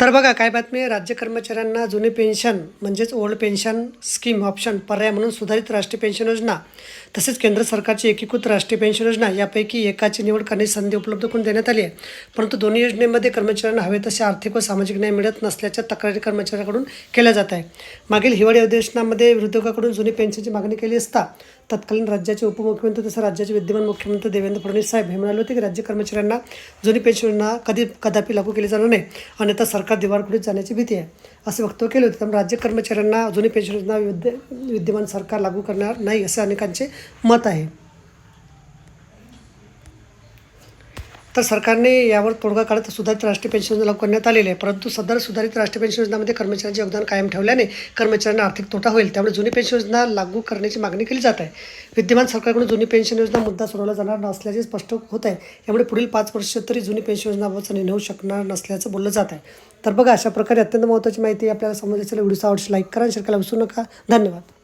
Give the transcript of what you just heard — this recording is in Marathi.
तर बघा काय बातमी राज्य कर्मचाऱ्यांना जुने पेन्शन म्हणजेच ओल्ड पेन्शन स्कीम ऑप्शन पर्याय म्हणून सुधारित राष्ट्रीय पेन्शन योजना तसेच केंद्र सरकारची एकीकृत राष्ट्रीय पेन्शन योजना यापैकी एकाची निवड करण्याची संधी उपलब्ध करून देण्यात आली आहे. परंतु दोन्ही योजनेमध्ये कर्मचाऱ्यांना हवे तसे आर्थिक व सामाजिक न्याय मिळत नसल्याच्या तक्रारी कर्मचाऱ्यांकडून केल्या जात आहे मागील हिवाळी अधिवेशनामध्ये विरोधकाकडून जुनी पेन्शनची मागणी केली असता तत्कालीन राज्याचे उपमुख्यमंत्री तसं राज्याचे विद्यमान मुख्यमंत्री देवेंद्र फडणवीस साहेब हे म्हणाले होते की राज्य कर्मचाऱ्यांना जुनी पेन्शन योजना कधी कदापि लागू केली जाणार नाही. अन्यथा सरकार सरकार दिवाळखोरीत जाण्याची भीती आहे असे वक्तव्य केले होते. त्यामुळे राज्य कर्मचाऱ्यांना जुनी पेन्शन योजना विद्य विद्यमान सरकार लागू करणार नाही असे अनेकांचे मत आहे. तर सरकारने यावर तोडगा काढत सुधारित राष्ट्रीय पेन्शन योजना लागू करण्यात आलेली आहे. परंतु सदर सुधारित राष्ट्रीय पेन्शन योजनामध्ये कर्मचाऱ्यांचे योगदान कायम ठेवल्याने कर्मचाऱ्यांना आर्थिक तोटा होईल. त्यामुळे जुनी पेन्शन योजना लागू करण्याची मागणी केली जात आहे. विद्यमान सरकारकडून जुनी पेन्शन योजना मुद्दा सोडवला जाणार नसल्याचे स्पष्ट होत आहे. यामुळे पुढील पाच वर्ष तरी जुनी पेन्शन योजनाबाबतचा निर्णय होऊ शकणार नसल्याचं बोललं जात आहे. तर बघा अशा प्रकारे अत्यंत महत्त्वाची माहिती आपल्याला समजायची व्हिडिओचा आवडशी लाईक करा शेअर करायला विसरू नका. धन्यवाद.